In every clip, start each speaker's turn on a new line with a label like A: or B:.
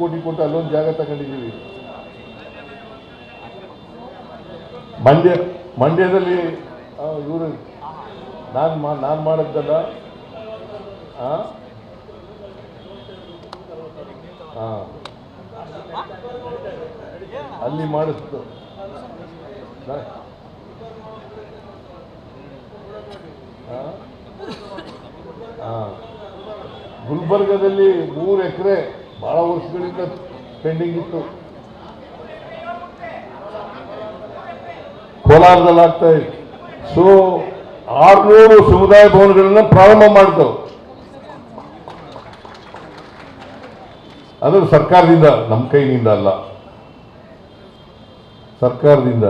A: ಕೋಟಿ ಕೊಟ್ಟು ಅಲ್ಲೊಂದು ಜಾಗ ತಗೊಂಡಿದ್ದೀವಿ ಮಂಡ್ಯ, ಮಂಡ್ಯದಲ್ಲಿ ಇವರು, ನಾನು ಮಾ, ನಾನು ಮಾಡಿದ್ದಲ್ಲ ಹಾಂ ಹಾಂ ಅಲ್ಲಿ ಮಾಡಿಸ್ತು? ಹಾ. ಗುಲ್ಬರ್ಗದಲ್ಲಿ ಮೂರು ಎಕರೆ ಬಹಳ ವರ್ಷಗಳಿಂದ ಪೆಂಡಿಂಗ್ ಇತ್ತು. ಕೋಲಾರದಲ್ಲಿ ಆಗ್ತಾ ಇತ್ತು ಸೊ, ಆರ್ನೂರು ಸಮುದಾಯ ಭವನಗಳನ್ನ ಪ್ರಾರಂಭ ಮಾಡಿದವು ಅದು ಸರ್ಕಾರದಿಂದ, ನಮ್ಮ ಕೈನಿಂದ ಅಲ್ಲ. ಸರ್ಕಾರದಿಂದ.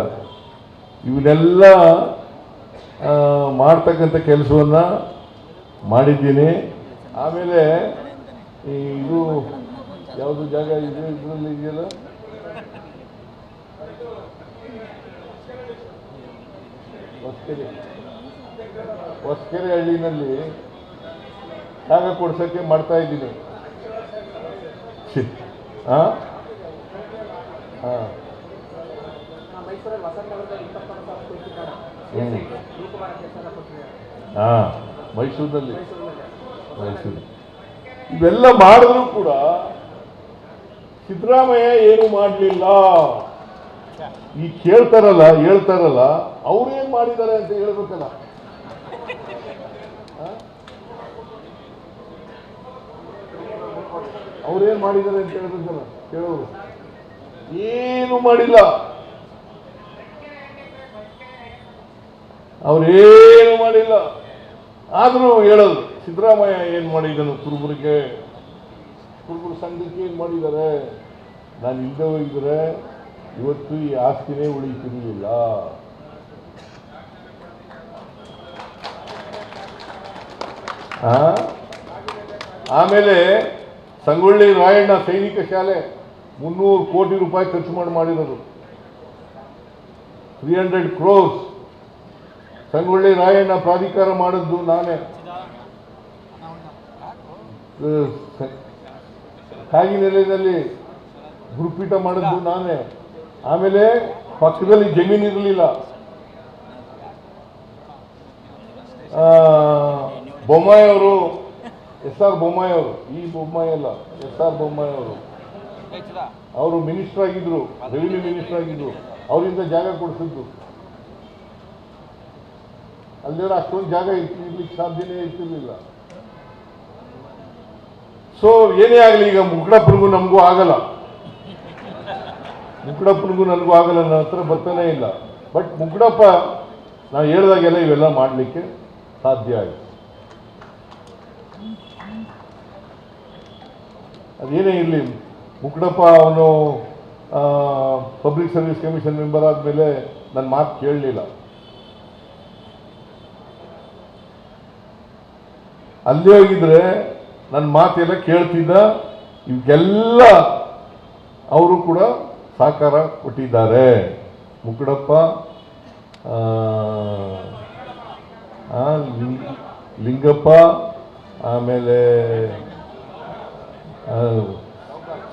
A: ಇವನ್ನೆಲ್ಲ ಮಾಡ್ತಕ್ಕಂಥ ಕೆಲಸವನ್ನ ಮಾಡಿದ್ದೀನಿ. ಆಮೇಲೆ ಇದು ಯಾವುದು ಜಾಗ ಇದೆ ಇದರಲ್ಲಿ ಇದೆಯಲ್ಲ? ಹೊಸಕೆರೆ. ಹೊಸಕೆರೆ ಹಳ್ಳಿನಲ್ಲಿ ಜಾಗ ಕೊಡ್ಸೋಕ್ಕೆ ಮಾಡ್ತಾ ಇದ್ದೀನಿ.
B: ಹಾಂ?
A: ಹಾಂ. ಮೈಸೂರಿನಲ್ಲಿ ಮೈಸೂರು ಇವೆಲ್ಲ ಮಾಡಿದ್ರು ಕೂಡ ಸಿದ್ದರಾಮಯ್ಯ ಏನು ಮಾಡಲಿಲ್ಲ? ಈ ಕೇಳ್ತಾರಲ್ಲ, ಹೇಳ್ತಾರಲ್ಲ ಅವ್ರೇನ್ ಮಾಡಿದ್ದಾರೆ ಅಂತ ಹೇಳ್ಬೇಕಲ್ಲ? ಅವ್ರೇನ್ ಮಾಡಿದ್ದಾರೆ ಅಂತ ಹೇಳ್ಬೇಕಲ್ಲ, ಕೇಳೋರು. ಏನು ಮಾಡಿಲ್ಲ. ಅವ್ರೇನು ಮಾಡಿಲ್ಲ. ಆದರೂ ಹೇಳೋದು, ಸಿದ್ದರಾಮಯ್ಯ ಏನು ಮಾಡಿದನು ಕುರುಬರಿಗೆ ಕುರುಬರ ಸಂಘಕ್ಕೆ ಏನು ಮಾಡಿದ್ದಾರೆ? ನಾನು ಇಲ್ಲದೆ ಹೋಗಿದ್ರೆ ಇವತ್ತು ಈ ಆಸ್ತಿನೇ ಉಳಿತಿರಲಿಲ್ಲ? ಆಮೇಲೆ ಸಂಗೊಳ್ಳಿ ರಾಯಣ್ಣ ಸೈನಿಕ ಶಾಲೆ ಮುನ್ನೂರು ಕೋಟಿ ರೂಪಾಯಿ ಖರ್ಚು ಮಾಡಿ ಮಾಡಿರೋದು. ತ್ರೀ ಹಂಡ್ರೆಡ್ ಕ್ರೋಸ್ ಸಂಗೊಳ್ಳಿ ರಾಯಣ್ಣ ಪ್ರಾಧಿಕಾರ ಮಾಡಿದ್ದು ನಾನೇ. ಕಾಗಿನೆಲೆಯಲ್ಲಿ ಗುರುಪೀಠ ಮಾಡಿದ್ದು ನಾನೇ. ಆಮೇಲೆ ಪಕ್ಕದಲ್ಲಿ ಜಮೀನು ಇರಲಿಲ್ಲ. ಬೊಮ್ಮಾಯಿ ಅವರು, ಎಸ್ ಆರ್ ಬೊಮ್ಮಾಯಿ ಅವರು, ಈ ಬೊಮ್ಮಾಯಿ ಅಲ್ಲ, ಎಸ್ ಆರ್ ಬೊಮ್ಮಾಯಿ ಅವರು. ಅವರು ಮಿನಿಸ್ಟರ್ ಆಗಿದ್ರು, ರೆವಿನ್ಯೂ ಮಿನಿಸ್ಟರ್ ಆಗಿದ್ರು. ಅವರಿಂದ ಜಾಗ ಕೊಡಿಸಿದ್ದು. ಅಲ್ಲಿರೋ ಅಷ್ಟೊಂದು ಜಾಗ ಇರ್ಲಿಕ್ಕೆ ಸಾಧ್ಯನೇ ಇರ್ತಿರ್ಲಿಲ್ಲ. ಸೊ ಏನೇ ಆಗಲಿ, ಈಗ ಮುಗ್ಡಪ್ಪನಿಗೂ ನಮಗೂ ಆಗಲ್ಲ. ಮುಗ್ಡಪ್ಪನಿಗೂ ನನಗೂ ಆಗಲ್ಲ ನನ್ನ ಹತ್ರ ಬರ್ತಾನೆ ಇಲ್ಲ. ಬಟ್ ಮುಗ್ಡಪ್ಪ ನಾವು ಹೇಳಿದಾಗೆಲ್ಲ ಇವೆಲ್ಲ ಮಾಡಲಿಕ್ಕೆ ಸಾಧ್ಯ ಆಯಿತು. ಅದೇನೇ ಇರಲಿ, ಮುಗ್ಡಪ್ಪ ಅವನು ಪಬ್ಲಿಕ್ ಸರ್ವಿಸ್ ಕಮಿಷನ್ ಮೆಂಬರ್ ಆದಮೇಲೆ ನನ್ನ ಮಾತು ಕೇಳಲಿಲ್ಲ. ಅಲ್ಲಿ ಹೋಗಿದ್ರೆ ನನ್ನ ಮಾತೆಲ್ಲ ಕೇಳ್ತಿದ್ದ ಇವಕ್ಕೆಲ್ಲ ಅವರು ಕೂಡ ಸಹಕಾರ ಕೊಟ್ಟಿದ್ದಾರೆ ಮುಕುಡಪ್ಪ ಲಿಂಗಪ್ಪ, ಆಮೇಲೆ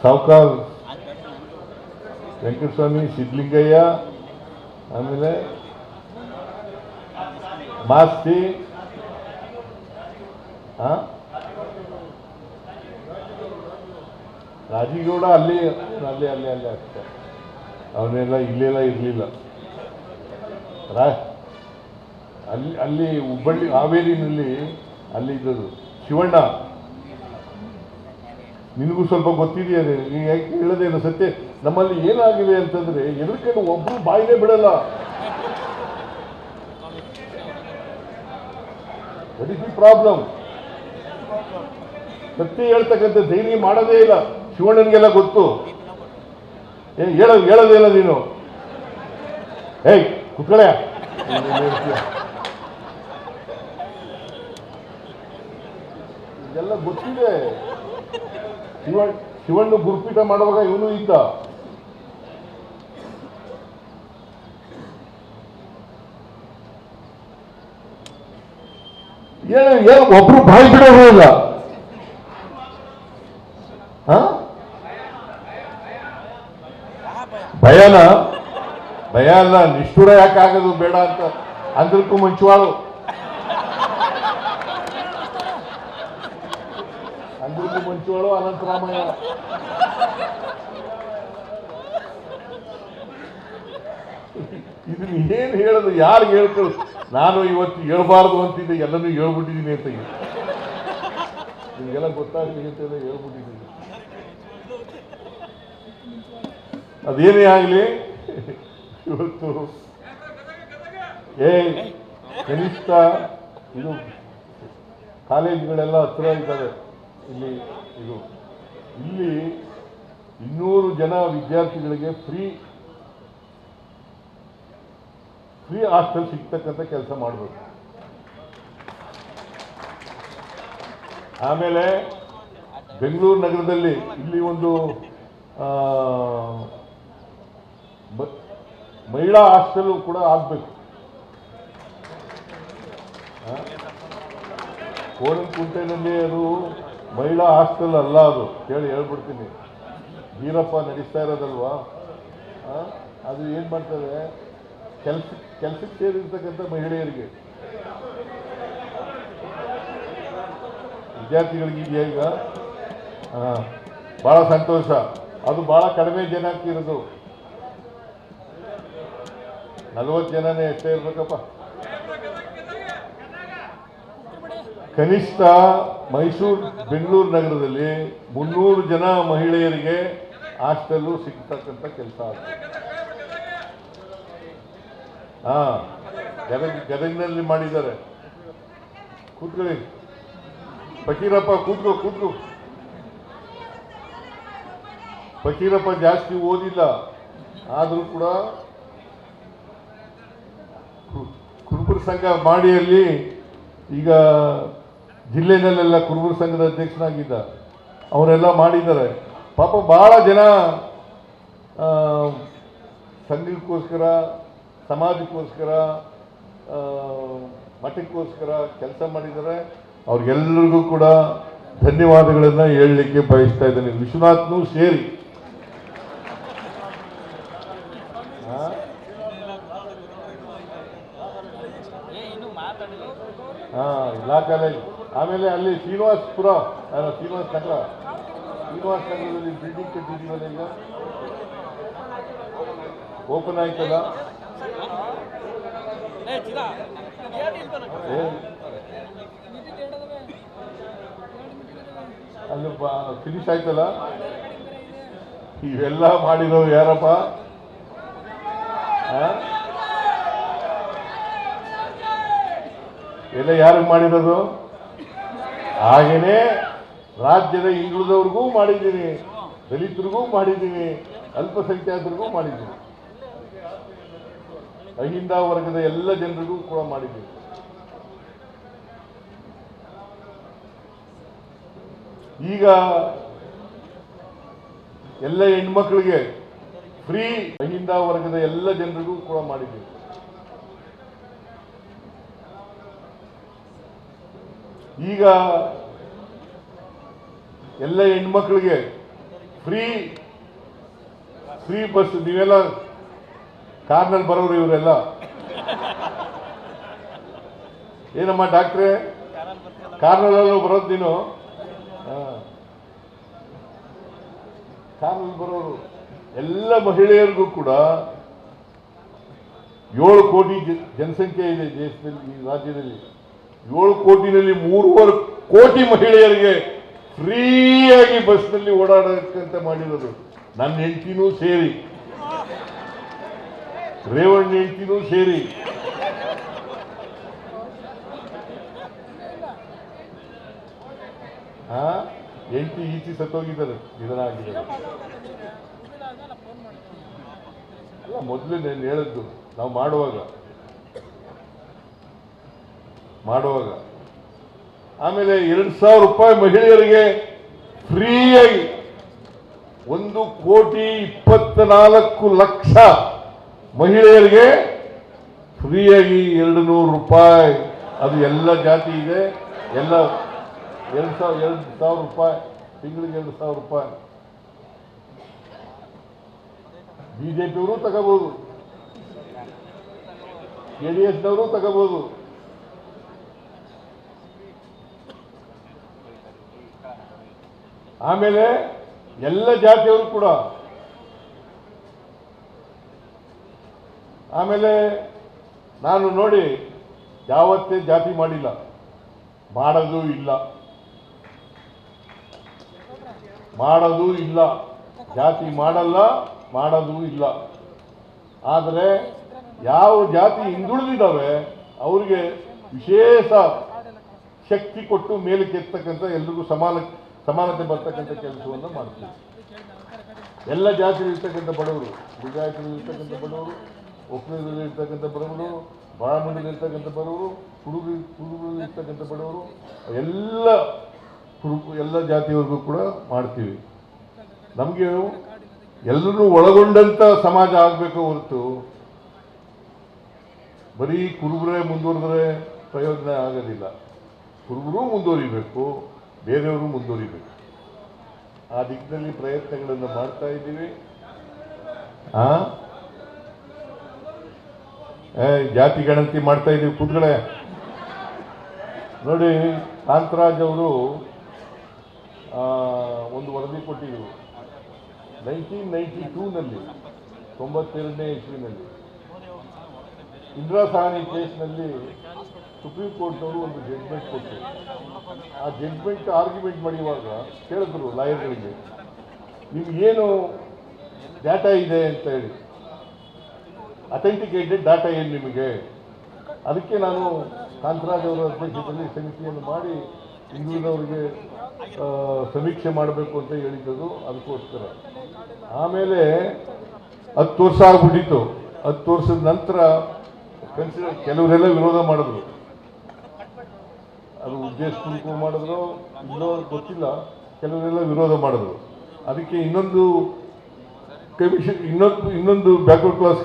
A: ಸಾವ್ಕಾರ್, ವೆಂಕಟಸ್ವಾಮಿ, ಸಿದ್ಲಿಂಗಯ್ಯ, ಆಮೇಲೆ ಮಾಸ್ತಿ, ಆ? ರಾಜೀಗೌಡ ಅಲ್ಲಿ ಅಲ್ಲಿ ಅಲ್ಲಿ ಅಲ್ಲಿ ಅಷ್ಟೇ. ಅವನ್ನೆಲ್ಲ ಇಲ್ಲೆಲ್ಲ ಇರಲಿಲ್ಲ. ರಾ, ಅಲ್ಲಿ ಅಲ್ಲಿ ಹುಬ್ಬಳ್ಳಿ ಹಾವೇರಿನಲ್ಲಿ ಅಲ್ಲಿ ಇದ್ದದ್ದು. ಶಿವಣ್ಣ. ನಿನಗೂ ಸ್ವಲ್ಪ ಗೊತ್ತಿದೆಯಾ ಯಾಕೆ ಹೇಳೋದೇನು ಸತ್ಯ, ನಮ್ಮಲ್ಲಿ ಏನಾಗಿದೆ ಅಂತಂದ್ರೆ ಎದುರುಕೊಂಡು ಒಬ್ರು ಬಾಯಿಗೆ ಬಿಡಲ್ಲ. ದಟ್ ಇಸ್ ಪ್ರಾಬ್ಲಮ್ ಸತ್ಯ ಹೇಳ್ತಕ್ಕಂಥ ಧೈರ್ಯ ಮಾಡೋದೇ ಇಲ್ಲ. ಶಿವಣ್ಣನಿಗೆಲ್ಲ ಗೊತ್ತು. ಏ ಹೇಳೋ ಹೇಳೋದಿಲ್ಲ ನೀನು. ಏಯ್ ಕುಕ್ಕಳೆ ಇದೆಲ್ಲ ಗೊತ್ತಿದೆ. ಶಿವ, ಶಿವಣ್ಣ ಗುರುಪೀಠ ಮಾಡುವಾಗ ಇವನು ಇದ್ದ ಏನು ಏನು ಒಬ್ರು ಬಾಯಿ ಬಿಡೋದು ಇಲ್ಲ ಹಾ ಭಯನ ಭಯ ಅಲ್ಲ ನಿಷ್ಠುರ ಯಾಕಾಗೋದು ಬೇಡ ಅಂತ ಅಂದ್ರಕ್ಕೂ ಮುಂಚುವಾಳು. ಅಂದ್ರಕ್ಕೂ ಮುಂಚುವಾಳು ಅನಂತರಾಮಯ್ಯ ಇದನ್ನ ಏನ್ ಹೇಳೋದು, ಯಾರು ಹೇಳ್ಕೊಳ್ಳು ನಾನು ಇವತ್ತು ಹೇಳ್ಬಾರ್ದು ಅಂತಿದ್ದೆ, ಎಲ್ಲನೂ ಹೇಳ್ಬಿಟ್ಟಿದ್ದೀನಿ ಅಂತ ನಿಮಗೆಲ್ಲ ಗೊತ್ತಾಗಲಿ ಅಂತ ಹೇಳ್ಬಿಟ್ಟಿದ್ದೀನಿ. ಅದೇನೇ ಆಗಲಿ? ಇವತ್ತು ಏ ಕನಿಷ್ಠ ಇದು ಕಾಲೇಜುಗಳೆಲ್ಲ ಹತ್ತಿರ ಇದ್ದಾವೆ ಇಲ್ಲಿ ಇದು. ಇಲ್ಲಿ ಇನ್ನೂರು ಜನ ವಿದ್ಯಾರ್ಥಿಗಳಿಗೆ ಫ್ರೀ ಫ್ರೀ ಹಾಸ್ಟೆಲ್ ಸಿಗ್ತಕ್ಕಂಥ ಕೆಲಸ ಮಾಡಬೇಕು. ಆಮೇಲೆ ಬೆಂಗಳೂರು ನಗರದಲ್ಲಿ ಇಲ್ಲಿ ಒಂದು ಮಹಿಳಾ ಹಾಸ್ಟೆಲ್ ಕೂಡ ಆಗಬೇಕು. ಕೋರಂಕುಂಟೆನಲ್ಲಿ ಅದು ಮಹಿಳಾ ಹಾಸ್ಟೆಲ್ ಅಲ್ಲ ಅದು. ಕೇಳಿ ಹೇಳ್ಬಿಡ್ತೀನಿ. ವೀರಪ್ಪ ನಡೆಸ್ತಾ ಇರೋದಲ್ವಾ? ಅದು ಏನು ಮಾಡ್ತಾರೆ? ಕೆಲಸ, ಕೆಲಸಕ್ಕೆ ಸೇರಿರ್ತಕ್ಕಂಥ ಮಹಿಳೆಯರಿಗೆ. ವಿದ್ಯಾರ್ಥಿಗಳಿಗೆ ಇದೆಯಾ ಈಗ? ಭಾಳ ಸಂತೋಷ. ಅದು ಭಾಳ ಕಡಿಮೆ ಜನಕ್ಕೆ ಇರೋದು ನಲವತ್ತು ಜನನೇ ಎಷ್ಟೇ ಇರ್ಬೇಕಪ್ಪ. ಕನಿಷ್ಠ ಮೈಸೂರು, ಬೆಂಗಳೂರು ನಗರದಲ್ಲಿ ಮುನ್ನೂರು ಜನ ಮಹಿಳೆಯರಿಗೆ ಹಾಸ್ಟೆಲ್ಲು ಸಿಗ್ತಕ್ಕಂಥ ಕೆಲಸ ಹಾ ಗದಗ ಗದಗಿನಲ್ಲಿ ಮಾಡಿದ್ದಾರೆ. ಕೂತ್ಕೊಳ್ಳಿ. ಫಕೀರಪ್ಪ, ಕೂತ್ಕೋ ಕೂತ್ಕೋ. ಫಕೀರಪ್ಪ ಜಾಸ್ತಿ ಓದಿಲ್ಲ. ಆದರೂ ಕೂಡ ಕು- ಕುರುಬರ ಸಂಘ ಮಾಡಿಯಲ್ಲಿ ಈಗ ಜಿಲ್ಲೆಯಲ್ಲೆಲ್ಲ ಕುರುಬರ ಸಂಘದ ಅಧ್ಯಕ್ಷನಾಗಿದ್ದ, ಅವರೆಲ್ಲ ಮಾಡಿದ್ದಾರೆ. ಪಾಪ ಭಾಳ ಜನ ಸಂಘಕ್ಕೋಸ್ಕರ, ಸಮಾಜಕ್ಕೋಸ್ಕರ ಮಠಕ್ಕೋಸ್ಕರ ಕೆಲಸ ಮಾಡಿದ್ದಾರೆ. ಅವ್ರಿಗೆಲ್ಲರಿಗೂ ಕೂಡ ಧನ್ಯವಾದಗಳನ್ನು ಹೇಳಲಿಕ್ಕೆ ಬಯಸ್ತಾ ಇದ್ದೇನೆ. ವಿಶ್ವನಾಥ್ನೂ ಸೇರಿ ಆ? ಹಾ ಲಾ ಕಾಲೇಜ್ ಆಮೇಲೆ ಅಲ್ಲಿ ಶ್ರೀನಿವಾಸಪುರ ಪುರ ಶ್ರೀನಿವಾಸ ನಗರ. ಶ್ರೀನಿವಾಸ ನಗರದಲ್ಲಿ ಬಿಲ್ಡಿಂಗ್ ಕಟ್ಟಿದೀವಲ್ಲ ಈಗ. ಓಪನ್ ಆಯ್ತಲ್ಲ? ಅಲ್ಲಿ ಫಿನಿಶ್ ಆಯ್ತಲ್ಲ? ಇವೆಲ್ಲ ಮಾಡಿರೋದು ಯಾರಪ್ಪ? ಎಲ್ಲ ಯಾರಿಗೆ ಮಾಡಿರೋದು? ಹಾಗೇನೆ ರಾಜ್ಯದ ಹಿಂದುಳಿದವ್ರಿಗೂ ಮಾಡಿದ್ದೀನಿ, ದಲಿತರಿಗೂ ಮಾಡಿದ್ದೀನಿ, ಅಲ್ಪಸಂಖ್ಯಾತರಿಗೂ ಮಾಡಿದ್ದೀನಿ. ಅಹಿಂದ ವರ್ಗದ ಎಲ್ಲ ಜನರಿಗೂ ಕೂಡ ಮಾಡಿದ್ದೀನಿ. ಈಗ ಎಲ್ಲ ಹೆಣ್ಮಕ್ಳಿಗೆ ಫ್ರೀ ಅಹಿಂದ ವರ್ಗದ ಎಲ್ಲ ಜನರಿಗೂ ಕೂಡ ಮಾಡಿದ್ದೀನಿ. ಈಗ ಎಲ್ಲ ಹೆಣ್ಮಕ್ಳಿಗೆ ಫ್ರೀ ಫ್ರೀ ಬಸ್, ನೀವೆಲ್ಲ ಕಾರ್ನಲ್ಲಿ ಬರೋರು ಇವರೆಲ್ಲ. ಏನಮ್ಮ ಡಾಕ್ಟ್ರೆ? ಕಾರ್ನಲ್ಲೆಲ್ಲ ಬರೋದು ನೀನು? ಕಾರ್ನಲ್ಲಿ ಬರೋರು. ಎಲ್ಲ ಮಹಿಳೆಯರಿಗೂ ಕೂಡ ಏಳು ಕೋಟಿ ಜನಸಂಖ್ಯೆ ಇದೆ ದೇಶದಲ್ಲಿ, ಈ ರಾಜ್ಯದಲ್ಲಿ. ಏಳು ಕೋಟಿನಲ್ಲಿ ಮೂರುವರೆ ಕೋಟಿ ಮಹಿಳೆಯರಿಗೆ ಫ್ರೀಯಾಗಿ ಬಸ್ನಲ್ಲಿ ಓಡಾಡಕ್ಕಂತ ಮಾಡಿರೋದು. ನನ್ನ ಹೆಂಡತಿನೂ ಸೇರಿ. ರೇವಣ್ಣ ಹೆಂಡತಿನೂ ಸೇರಿ. ಹಾ ಹೆಂಡತಿ ಈಚಿ ಸತ್ತೋಗಿದ್ದಾರೆ. ನಿಧನಾಗಿದ್ದಾರೆ ಅಲ್ಲ, ಮೊದಲು ನಾನು ಹೇಳಿದ್ದು, ನಾವು ಮಾಡುವಾಗ. ಮಾಡುವಾಗ. ಆಮೇಲೆ ಎರಡು ಸಾವಿರ ರೂಪಾಯಿ ಮಹಿಳೆಯರಿಗೆ ಫ್ರೀಯಾಗಿ ಒಂದು ಕೋಟಿ ಇಪ್ಪತ್ತ ನಾಲ್ಕು ಲಕ್ಷ ಮಹಿಳೆಯರಿಗೆ ಫ್ರೀಯಾಗಿ ಎರಡು ನೂರು ರೂಪಾಯಿ. ಅದು ಎಲ್ಲ ಜಾತಿ ಇದೆ. ಎಲ್ಲ ಎರಡು ಸಾವಿರ ಎರಡು ಸಾವಿರ ರೂಪಾಯಿ, ತಿಂಗಳಿಗೆ ಎರಡು ಸಾವಿರ ರೂಪಾಯಿ. ಬಿ ಜೆ ಪಿಯವರು ತಗೋಬೋದು ಜೆ ಡಿ ಎಸ್ನವರು ತಗೋಬೋದು. ಆಮೇಲೆ ಎಲ್ಲ ಜಾತಿಯವರು ಕೂಡ. ಆಮೇಲೆ ನಾನು ನೋಡಿ ಯಾವತ್ತೇ ಜಾತಿ ಮಾಡಿಲ್ಲ, ಮಾಡೋದು ಇಲ್ಲ. ಮಾಡೋದು ಇಲ್ಲ. ಜಾತಿ ಮಾಡಲ್ಲ, ಮಾಡೋದು ಇಲ್ಲ. ಆದರೆ ಯಾವ ಜಾತಿ ಹಿಂದುಳಿದಿದ್ದಾವೆ, ಅವರಿಗೆ ವಿಶೇಷ ಶಕ್ತಿ ಕೊಟ್ಟು ಮೇಲಕ್ಕೆ ಎತ್ತಕ್ಕಂಥ ಎಲ್ರಿಗೂ ಸಮಾನ ಸಮಾನತೆ ಬರ್ತಕ್ಕಂಥ ಕೆಲಸವನ್ನು ಮಾಡ್ತೀವಿ. ಎಲ್ಲ ಜಾತಿಯಲ್ಲಿ ಇರ್ತಕ್ಕಂಥ ಬಡವರು ಗುಜರಾತಿನಲ್ಲಿ ಇರ್ತಕ್ಕಂಥ ಬಡವರು, ಒಕ್ಕಲಿಗರಲ್ಲಿ ಇರ್ತಕ್ಕಂಥ ಬಡವರು ಇರ್ತಕ್ಕಂಥ ಬಡವರು ಕುಡುಗು ಹುಡುಗರಲ್ಲಿ ಇರ್ತಕ್ಕಂಥ ಬಡವರು, ಎಲ್ಲ ಹುಡುಗ ಎಲ್ಲ ಜಾತಿಯವರೆಗೂ ಕೂಡ ಮಾಡ್ತೀವಿ. ನಮಗೆ ಎಲ್ಲರೂ ಒಳಗೊಂಡಂಥ ಸಮಾಜ ಆಗಬೇಕು ಹೊರತು ಬರೀ ಕುರುಬರೇ ಮುಂದುವರೆದ್ರೆ ಪ್ರಯೋಜನ ಆಗೋದಿಲ್ಲ. ಕುರುಬರೂ ಮುಂದುವರಿಬೇಕು. ಬೇರೆಯವರು ಮುಂದುವರಿಬೇಕು. ಆ ದಿಕ್ಕಿನಲ್ಲಿ ಪ್ರಯತ್ನಗಳನ್ನು ಮಾಡ್ತಾ ಇದ್ದೀವಿ. ಆ? ಜಾತಿ ಗಣತಿ ಮಾಡ್ತಾ ಇದ್ದೀವಿ ಕೂತ್ಗಳೇ ನೋಡಿ, ಕಾಂತರಾಜ್ ಅವರು ಒಂದು ವರದಿ ಕೊಟ್ಟಿದ್ರು. ನೈನ್ಟೀನ್ ನೈಂಟಿ ಟೂನಲ್ಲಿ, ತೊಂಬತ್ತೆರಡನೇ ಇಸ್ವಿನಲ್ಲಿ. ಇಂದಿರಾ ಸಹಾನಿ ಕೇಸ್ನಲ್ಲಿ ಸುಪ್ರೀಂ ಕೋರ್ಟ್ನವರು ಒಂದು ಜಡ್ಜ್ಮೆಂಟ್ ಕೊಟ್ಟರು. ಆ ಜಡ್ಜ್ಮೆಂಟ್ ಆರ್ಗ್ಯುಮೆಂಟ್ ಮಾಡುವಾಗ ಕೇಳಿದ್ರು ಲಾಯರ್ಗಳಿಗೆ ನಿಮ್ಗೇನು ಡಾಟಾ ಇದೆ ಅಂತ ಹೇಳಿ. ಅಥೆಂಟಿಕೇಟೆಡ್ ಡಾಟಾ ಏನು ನಿಮಗೆ? ಅದಕ್ಕೆ ನಾನು ಕಾಂತರಾಜ್ ಅವರ ಅಧ್ಯಕ್ಷತೆಯಲ್ಲಿ ಸಮಿತಿಯನ್ನು ಮಾಡಿ ಹಿಂದುಳಿದವರಿಗೆ ಸಮೀಕ್ಷೆ ಮಾಡಬೇಕು ಅಂತ ಹೇಳಿದ್ದದು ಅದಕ್ಕೋಸ್ಕರ. ಆಮೇಲೆ ಹತ್ತು ವರ್ಷ ಆಗ್ಬಿಟ್ಟಿತ್ತು. ಹತ್ತು ವರ್ಷದ ನಂತರ ಕನ್ಸಿಡರ್ ಕೆಲವರೆಲ್ಲ ವಿರೋಧ ಮಾಡಿದ್ರು. ಅದು ಉದ್ದೇಶಪೂರ್ವಕ ಮಾಡಿದ್ರು ಇನ್ನೋ ಗೊತ್ತಿಲ್ಲ, ಕೆಲವರೆಲ್ಲ ವಿರೋಧ ಮಾಡಿದ್ರು. ಅದಕ್ಕೆ ಇನ್ನೊಂದು ಕಮಿಷನ್ ಇನ್ನೊಂದು ಇನ್ನೊಂದು ಬ್ಯಾಕ್ವರ್ಡ್ ಕ್ಲಾಸ್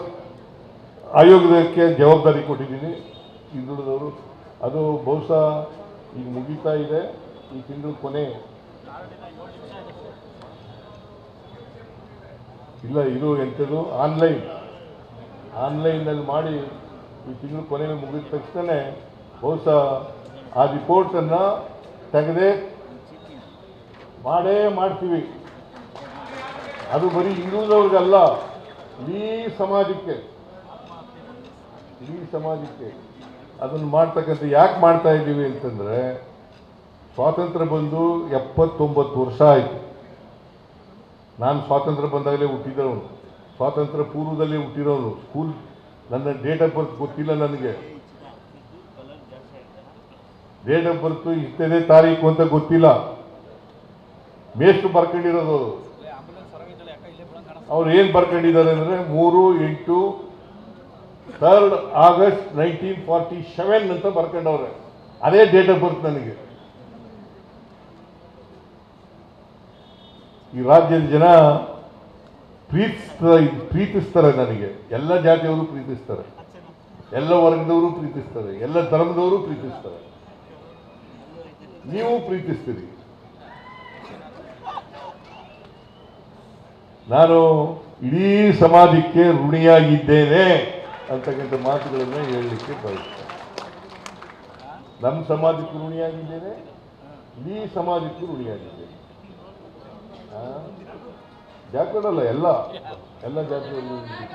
A: ಆಯೋಗಕ್ಕೆ ಜವಾಬ್ದಾರಿ ಕೊಟ್ಟಿದ್ದೀನಿ. ಹಿಂದುಳಿದವರು. ಅದು ಬಹುಶಃ ಈಗ ಮುಗೀತಾ ಇದೆ. ಈ ತಿಂಗಳು ಕೊನೆ. ಇಲ್ಲ, ಇದು ಎಂಥದ್ದು? ಆನ್ಲೈನ್ ಆನ್ಲೈನಲ್ಲಿ ಮಾಡಿ ಈ ತಿಂಗಳು ಕೊನೆಯಲ್ಲಿ ಮುಗಿದ ತಕ್ಷಣ ಬಹುಶಃ ಆ ರಿಪೋರ್ಟನ್ನು ತೆಗೆದೇ ಮಾಡೇ ಮಾಡ್ತೀವಿ. ಅದು ಬರೀ ಹಿಂದೂದವ್ರಿಗಲ್ಲ ಇಡೀ ಸಮಾಜಕ್ಕೆ ಇಡೀ ಸಮಾಜಕ್ಕೆ ಅದನ್ನು ಮಾಡ್ತಕ್ಕಂಥ ಯಾಕೆ ಮಾಡ್ತಾ ಇದ್ದೀವಿ ಅಂತಂದರೆ, ಸ್ವಾತಂತ್ರ್ಯ ಬಂದು ಎಪ್ಪತ್ತೊಂಬತ್ತು ವರ್ಷ ಆಯಿತು. ನಾನು ಸ್ವಾತಂತ್ರ್ಯ ಬಂದಾಗಲೇ ಹುಟ್ಟಿದವನು, ಸ್ವಾತಂತ್ರ್ಯ ಪೂರ್ವದಲ್ಲೇ ಹುಟ್ಟಿರೋನು, ಸ್ಕೂಲ್ ನನ್ನ ಡೇಟ್ ಆಫ್ ಬರ್ತ್ ಗೊತ್ತಿಲ್ಲ ನನಗೆ. ಡೇಟ್ ಆಫ್ ಬರ್ತ್ ಇಷ್ಟದೇ ತಾರೀಕು ಅಂತ ಗೊತ್ತಿಲ್ಲ. ಮೇಷ್ಟು ಬರ್ಕೊಂಡಿರೋದು. ಅವ್ರು ಏನು ಬರ್ಕೊಂಡಿದ್ದಾರೆ ಅಂದರೆ ಮೂರು, ಎಂಟು third August nineteen forty seven ಅಂತ ಬರ್ಕೊಂಡವ್ರೆ. ಅದೇ ಡೇಟ್ ಆಫ್ ಬರ್ತ್ ನನಗೆ. ಈ ರಾಜ್ಯದ ಜನ ಪ್ರೀತಿಸ್ತ ಪ್ರೀತಿಸ್ತಾರೆ ನನಗೆ. ಎಲ್ಲ ಜಾತಿಯವರು ಪ್ರೀತಿಸ್ತಾರೆ. ಎಲ್ಲ ವರ್ಗದವರು ಪ್ರೀತಿಸ್ತಾರೆ. ಎಲ್ಲ ಧರ್ಮದವರು ಪ್ರೀತಿಸ್ತಾರೆ. ನೀವು ಪ್ರೀತಿಸ್ತೀರಿ. ನಾನು ಇಡೀ ಸಮಾಜಕ್ಕೆ ಋಣಿಯಾಗಿದ್ದೇನೆ ಅಂತಕ್ಕಂಥ ಮಾತುಗಳನ್ನು ಹೇಳಲಿಕ್ಕೆ ಬಯಸ್ತೇನೆ. ನಮ್ಮ ಸಮಾಜಕ್ಕೂ ಋಣಿಯಾಗಿದ್ದೇನೆ. ಇಡೀ ಸಮಾಜಕ್ಕೂ ಋಣಿಯಾಗಿದ್ದೇನೆ. ಅಲ್ಲ ಎಲ್ಲ ಎಲ್ಲ ಜಾತಿಯಲ್ಲೂ ಇದೆ.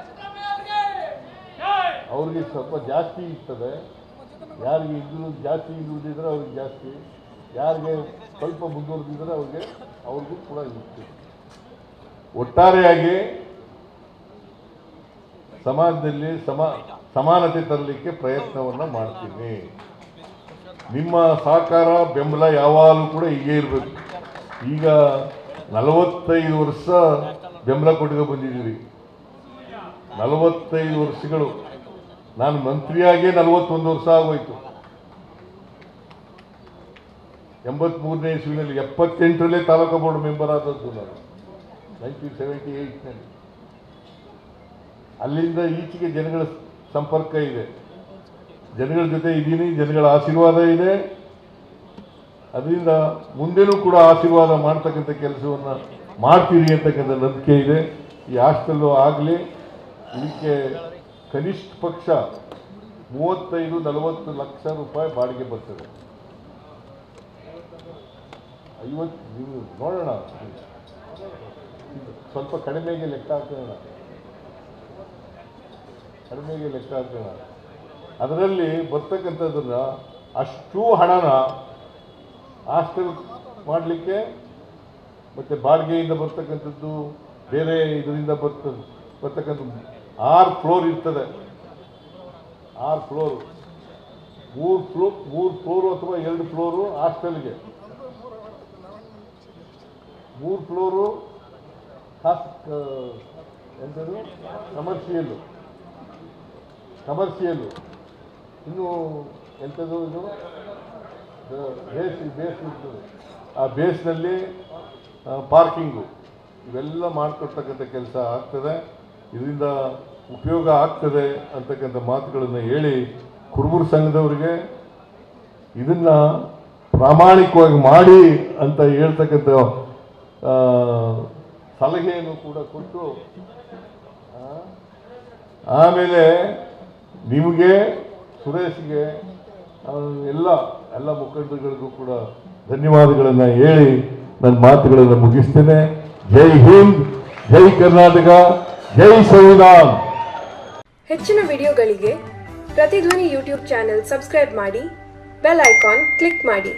A: ಅವ್ರಿಗೆ ಸ್ವಲ್ಪ ಜಾಸ್ತಿ ಇರ್ತದೆ. ಯಾರಿಗೆ ಇದ್ರು ಜಾಸ್ತಿ ಇದ್ದಿದ್ರೆ ಅವ್ರಿಗೆ ಜಾಸ್ತಿ. ಯಾರಿಗೆ ಸ್ವಲ್ಪ ಮುಂದುವರೆದಿದ್ರೆ ಅವ್ರಿಗೆ, ಅವ್ರಿಗೂ ಕೂಡ ಇರುತ್ತೆ. ಒಟ್ಟಾರೆಯಾಗಿ ಸಮಾಜದಲ್ಲಿ ಸಮ, ಸಮಾನತೆ ತರಲಿಕ್ಕೆ ಪ್ರಯತ್ನವನ್ನು ಮಾಡ್ತೀನಿ. ನಿಮ್ಮ ಸಹಕಾರ, ಬೆಂಬಲ ಯಾವಾಗಲೂ ಕೂಡ ಹೀಗೆ ಇರಬೇಕು. ಈಗ ನಲವತ್ತೈದು ವರ್ಷ ಬೆಂಬಲ ಬಂದಿದ್ದೀವಿ ಬಂದಿದ್ದೀರಿ. ನಲವತ್ತೈದು ವರ್ಷಗಳು. ನಾನು ಮಂತ್ರಿಯಾಗಿ ನಲವತ್ತೊಂದು ವರ್ಷ ಆಗೋಯ್ತು. ಎಂಬತ್ಮೂರನೇ ಇಸ್ವಿನಲ್ಲಿ ಎಪ್ಪತ್ತೆಂಟರಲ್ಲೇ ತಾಲೂಕು ಬೋರ್ಡ್ ಮೆಂಬರ್ ಆದದ್ದು ನಾನು. ನೈನ್ಟೀನ್ ಸೆವೆಂಟಿ ಏಯ್ಟ್ನಲ್ಲಿ. ಅಲ್ಲಿಂದ ಈಚೆಗೆ ಜನಗಳ ಸಂಪರ್ಕ ಇದೆ. ಜನಗಳ ಜೊತೆ ಇದ್ದೀನಿ, ಜನಗಳ ಆಶೀರ್ವಾದ ಇದೆ. ಅದರಿಂದ ಮುಂದೆನೂ ಕೂಡ ಆಶೀರ್ವಾದ ಮಾಡ್ತಕ್ಕಂಥ ಕೆಲಸವನ್ನು ಮಾಡ್ತೀರಿ ಅಂತಕ್ಕಂಥ ನಂಬಿಕೆ ಇದೆ. ಈ ಹಾಸ್ಟೆಲ್ಲು ಆಗಲಿ, ಇದಕ್ಕೆ ಕನಿಷ್ಠ ಪಕ್ಷ ಮೂವತ್ತೈದು, ನಲವತ್ತು ಲಕ್ಷ ರೂಪಾಯಿ ಬಾಡಿಗೆ ಬರ್ತದೆ. ಐವತ್ತು ನೋಡೋಣ. ಸ್ವಲ್ಪ ಕಡಿಮೆಗೆ ಲೆಕ್ಕ ಹಾಕೋಣ. ಕಡಿಮೆಗೆ ಲೆಕ್ಕ ಹಾಕೋಣ. ಅದರಲ್ಲಿ ಬರ್ತಕ್ಕಂಥದ್ದನ್ನು ಅಷ್ಟು ಹಣನ ಹಾಸ್ಟೆಲ್ ಮಾಡಲಿಕ್ಕೆ ಮತ್ತು ಬಾಡಿಗೆಯಿಂದ ಬರ್ತಕ್ಕಂಥದ್ದು ಬೇರೆ ಇದರಿಂದ ಬರ್ತ ಬರ್ತಕ್ಕಂಥದ್ದು. ಆರು ಫ್ಲೋರ್ ಇರ್ತದೆ. ಆರು ಫ್ಲೋರು. ಮೂರು ಫ್ಲೋ ಮೂರು ಫ್ಲೋರು ಅಥವಾ ಎರಡು ಫ್ಲೋರು ಹಾಸ್ಟೆಲ್ಗೆ. ಮೂರು ಫ್ಲೋರು ಎಂಥದ್ದು ಕಮರ್ಷಿಯಲ್ಲು. ಕಮರ್ಷಿಯಲ್ಲು. ಇನ್ನು ಎಂಥದ್ದು ಇದು? ಬೇಸ್ ಬೇಸ್ ಇರ್ತದೆ ಆ ಬೇಸ್ನಲ್ಲಿ ಪಾರ್ಕಿಂಗು, ಇವೆಲ್ಲ ಮಾಡಿಕೊಡ್ತಕ್ಕಂಥ ಕೆಲಸ ಆಗ್ತದೆ. ಇದರಿಂದ ಉಪಯೋಗ ಆಗ್ತದೆ ಅಂತಕ್ಕಂಥ ಮಾತುಗಳನ್ನು ಹೇಳಿ ಕುರುಬೂರು ಸಂಘದವರಿಗೆ ಇದನ್ನು ಪ್ರಾಮಾಣಿಕವಾಗಿ ಮಾಡಿ ಅಂತ ಹೇಳ್ತಕ್ಕಂಥ ಸಲಹೆಯನ್ನು ಕೂಡ ಕೊಟ್ಟು ಆಮೇಲೆ ನಿಮಗೆ, ಸುರೇಶ್ಗೆ ಎಲ್ಲ ಎಲ್ಲ ಮುಖಂಡರುಗಳಿಗೂ ಕೂಡ ಧನ್ಯವಾದಗಳನ್ನು ಹೇಳಿ ನನ್ನ ಮಾತುಗಳನ್ನು ಮುಗಿಸ್ತೇನೆ. ಜೈ ಹಿಂದ್, ಜೈ ಕರ್ನಾಟಕ, ಜೈ ಸಂವಿಧಾನ.
C: ಹೆಚ್ಚಿನ ವಿಡಿಯೋಗಳಿಗೆ ಪ್ರತಿಧ್ವನಿ ಯೂಟ್ಯೂಬ್ ಚಾನೆಲ್ ಸಬ್ಸ್ಕ್ರೈಬ್ ಮಾಡಿ, ಬೆಲ್ ಐಕಾನ್ ಕ್ಲಿಕ್ ಮಾಡಿ.